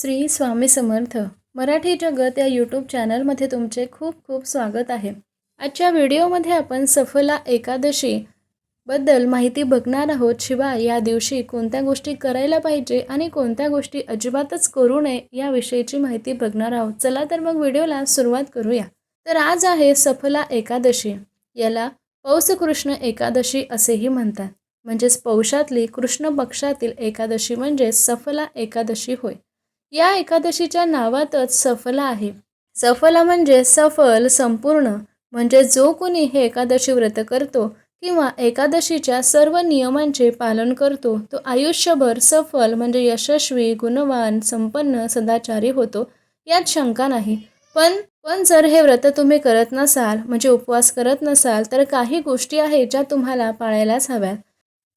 श्री स्वामी समर्थ. मराठी जगत या यूट्यूब चॅनलमध्ये तुमचे खूप खूप स्वागत आहे. आजच्या व्हिडिओमध्ये आपण सफला एकादशी बद्दल माहिती बघणार आहोत. शिवाय या दिवशी कोणत्या गोष्टी करायला पाहिजे आणि कोणत्या गोष्टी अजिबातच करू नये याविषयीची माहिती बघणार आहोत. चला तर मग व्हिडिओला सुरुवात करूया. तर आज आहे सफला एकादशी. याला पौषकृष्ण एकादशी असेही म्हणतात. म्हणजेच पौषातली कृष्ण पक्षातील एकादशी म्हणजे सफला एकादशी होय. या एकादशीच्या नावातच सफला आहे. सफला म्हणजे सफल संपूर्ण. म्हणजे जो कोणी हे एकादशी व्रत करतो किंवा एकादशीच्या सर्व नियमांचे पालन करतो तो आयुष्यभर सफल म्हणजे यशस्वी गुणवान संपन्न सदाचारी होतो यात शंका नाही. पण पण जर हे व्रत तुम्ही करत नसाल म्हणजे उपवास करत नसाल तर काही गोष्टी आहेत ज्या तुम्हाला पाळायलाच हव्यात.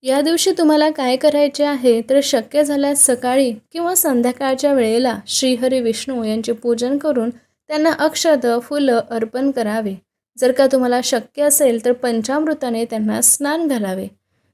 या दिवशी तुम्हाला काय करायचे आहे तर शक्य झाल्यास सकाळी किंवा संध्याकाळच्या वेळेला श्रीहरी विष्णू यांचे पूजन करून त्यांना अक्षत फुलं अर्पण करावे. जर का तुम्हाला शक्य असेल तर पंचामृताने त्यांना स्नान घालावे.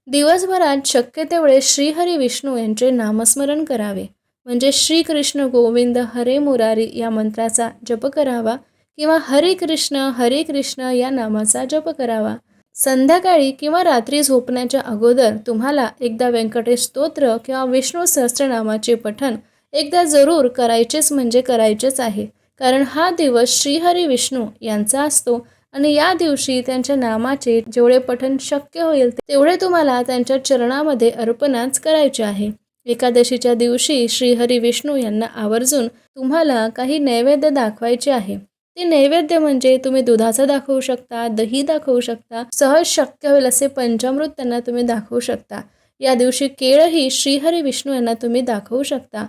दिवसभरात शक्य तेवढे श्रीहरी विष्णू यांचे नामस्मरण करावे. म्हणजे श्रीकृष्ण गोविंद हरे मुरारी या मंत्राचा जप करावा किंवा हरे कृष्ण हरे कृष्ण या नामाचा जप करावा. संध्याकाळी किंवा रात्री झोपण्याच्या अगोदर तुम्हाला एकदा व्यंकटेश स्तोत्र किंवा विष्णू सहस्त्रनामाचे पठण एकदा जरूर करायचेच म्हणजे करायचेच आहे. कारण हा दिवस श्रीहरी विष्णू यांचा असतो आणि या दिवशी त्यांच्या नामाचे जेवढे पठण शक्य होईल तेवढे तुम्हाला त्यांच्या चरणामध्ये अर्पणाच करायचे आहे. एकादशीच्या दिवशी श्रीहरी विष्णू यांना आवर्जून तुम्हाला काही नैवेद्य दाखवायचे आहे. ते नैवेद्य म्हणजे तुम्ही दुधाचं दाखवू शकता दही दाखवू शकता सहज शक्य होईल असे पंचामृत त्यांना तुम्ही दाखवू शकता. या दिवशी केळही श्रीहरी विष्णू यांना तुम्ही दाखवू शकता.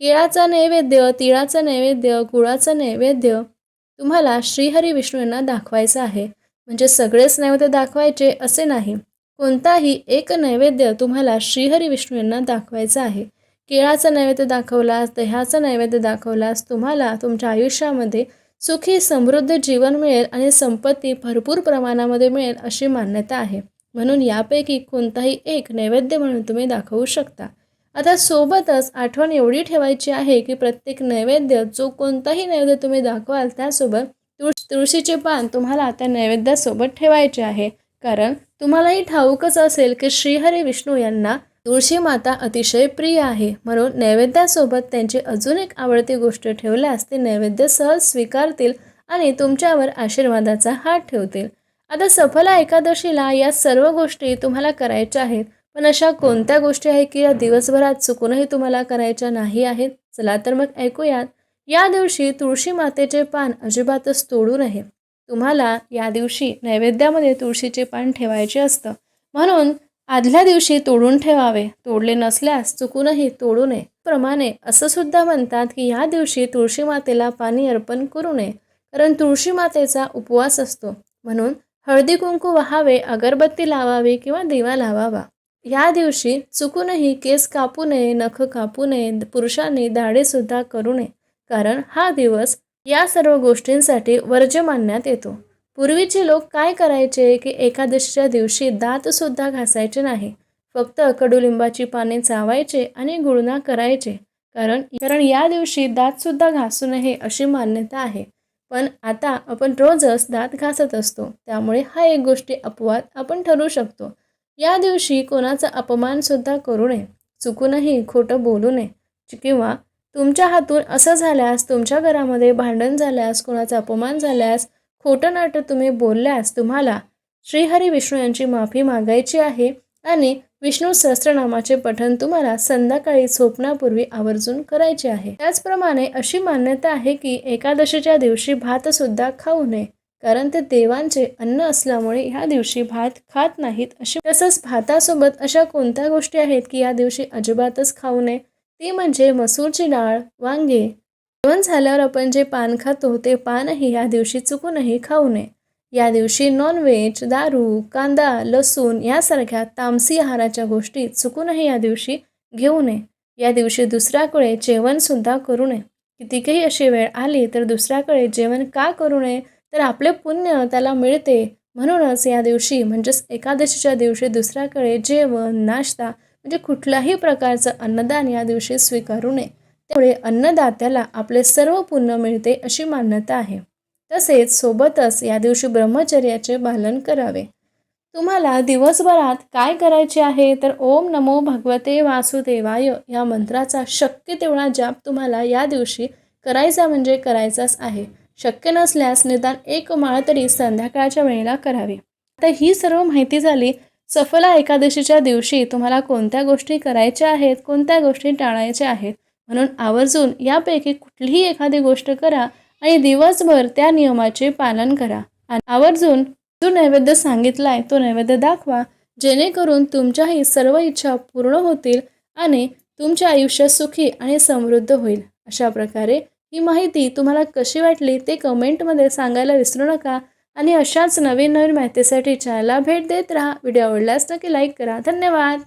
केळाचा नैवेद्य तिळाचं नैवेद्य गुळाचं नैवेद्य तुम्हाला श्रीहरी विष्णू यांना दाखवायचं आहे. म्हणजे सगळेच नैवेद्य दाखवायचे असे नाही. कोणताही एक नैवेद्य तुम्हाला श्रीहरी विष्णू यांना दाखवायचं आहे. केळाचा नैवेद्य दाखवलास दह्याचा नैवेद्य दाखवलास तुम्हाला तुमच्या आयुष्यामध्ये सुखी समृद्ध जीवन मिळेल आणि संपत्ती भरपूर प्रमाणामध्ये मिळेल अशी मान्यता आहे. म्हणून यापैकी कोणताही एक नैवेद्य म्हणून तुम्ही दाखवू शकता. आता सोबतच आठवण एवढी ठेवायची आहे की प्रत्येक नैवेद्य जो कोणताही नैवेद्य तुम्ही दाखवाल त्यासोबत तुळ तुळशीचे पान तुम्हाला त्या नैवेद्यासोबत ठेवायचे आहे. कारण तुम्हालाही ठाऊकच असेल की श्रीहरी विष्णू यांना तुळशी माता अतिशय प्रिय आहे. म्हणून नैवेद्यासोबत त्यांची अजून एक आवडती गोष्ट ठेवल्यास ते नैवेद्य सहज स्वीकारतील आणि तुमच्यावर आशीर्वादाचा हात ठेवतील. आता सफला एकादशीला या सर्व गोष्टी तुम्हाला करायच्या आहेत. पण अशा कोणत्या गोष्टी आहेत की या दिवसभरात चुकूनही तुम्हाला करायच्या नाही आहेत? चला तर मग ऐकूयात. या दिवशी तुळशी मातेचे पान अजिबातच तोडू नये. तुम्हाला या दिवशी नैवेद्यामध्ये तुळशीचे पान ठेवायचे असतं. म्हणून आदल्या दिवशी तोडून ठेवावे. तोडले नसल्यास चुकूनही तोडू नये. प्रमाणे असं सुद्धा म्हणतात की या दिवशी तुळशी मातेला पाणी अर्पण करू नये कारण तुळशी मातेचा उपवास असतो. म्हणून हळदी कुंकू व्हावे अगरबत्ती लावावी किंवा दिवा लावावा. या दिवशी चुकूनही केस कापू नये नख कापू नये पुरुषांनी दाढेसुद्धा करू नये. कारण हा दिवस या सर्व गोष्टींसाठी वर्ज्य मानण्यात येतो. पूर्वीचे लोक काय करायचे की एकादशीच्या दिवशी दातसुद्धा घासायचे नाही. फक्त कडुलिंबाची पाने चावायचे आणि गुळणा करायचे. कारण कारण या दिवशी दातसुद्धा घासू नये अशी मान्यता आहे. पण आता आपण रोजच दात घासत असतो. त्यामुळे हा एक गोष्टी अपवाद आपण ठरू शकतो. या दिवशी कोणाचा अपमानसुद्धा करू नये. चुकूनही खोटं बोलू नये. किंवा तुमच्या हातून असं झाल्यास तुमच्या घरामध्ये भांडण झाल्यास कोणाचा अपमान झाल्यास खोटं नाटं तुम्ही बोलल्यास तुम्हाला श्रीहरी विष्णू यांची माफी मागायची आहे आणि विष्णू सहस्त्रनामाचे पठण तुम्हाला संध्याकाळी झोपण्यापूर्वी आवर्जून करायचे आहे. त्याचप्रमाणे अशी मान्यता आहे की एकादशीच्या दिवशी भातसुद्धा खाऊ नये कारण ते देवांचे अन्न असल्यामुळे ह्या दिवशी भात खात नाहीत अशी तसंच भातासोबत अशा कोणत्या गोष्टी आहेत की या दिवशी अजिबातच खाऊ नये? ती म्हणजे मसूरची डाळ वांगे जेवण झाल्यावर आपण जे पान खातो ते पानही या दिवशी चुकूनही खाऊ नये. या दिवशी नॉनव्हेज दारू कांदा लसूण यासारख्या तामसी आहाराच्या गोष्टी चुकूनही या दिवशी घेऊ नये. या दिवशी दुसऱ्याकडे जेवणसुद्धा करू नये. कितीकही अशी वेळ आली तर दुसऱ्याकडे जेवण का करू नये? तर आपले पुण्य त्याला मिळते. म्हणूनच या दिवशी म्हणजेच एकादशीच्या दिवशी दुसऱ्याकडे जेवण नाश्ता म्हणजे कुठल्याही प्रकारचं अन्नदान या दिवशी स्वीकारू नये. त्यामुळे अन्नदात्याला आपले सर्व पुण्य मिळते अशी मान्यता आहे. तसेच सोबतच या दिवशी ब्रह्मचर्याचे पालन करावे. तुम्हाला दिवसभरात काय करायचे आहे तर ओम नमो भगवते वासुदेवाय या मंत्राचा शक्य तेवढा जाप तुम्हाला या दिवशी करायचा म्हणजे करायचाच आहे. शक्य नसल्यास निदान एक माळ तरी संध्याकाळच्या वेळेला करावी. आता ही सर्व माहिती झाली सफला एकादशीच्या दिवशी तुम्हाला कोणत्या गोष्टी करायच्या आहेत कोणत्या गोष्टी टाळायच्या आहेत म्हणून आवर्जून यापैकी कुठलीही एखादी गोष्ट करा आणि दिवसभर त्या नियमाचे पालन करा. आणि आवर्जून जो नैवेद्य सांगितला आहे तो नैवेद्य दाखवा जेणेकरून तुमच्याही सर्व इच्छा पूर्ण होतील आणि तुमचे आयुष्य सुखी आणि समृद्ध होईल. अशा प्रकारे ही माहिती तुम्हाला कशी वाटली ते कमेंटमध्ये सांगायला विसरू नका आणि अशाच नवीन नवीन माहितीसाठी चॅनलला भेट देत राहा. व्हिडिओ आवडल्यास नक्की लाईक करा. धन्यवाद!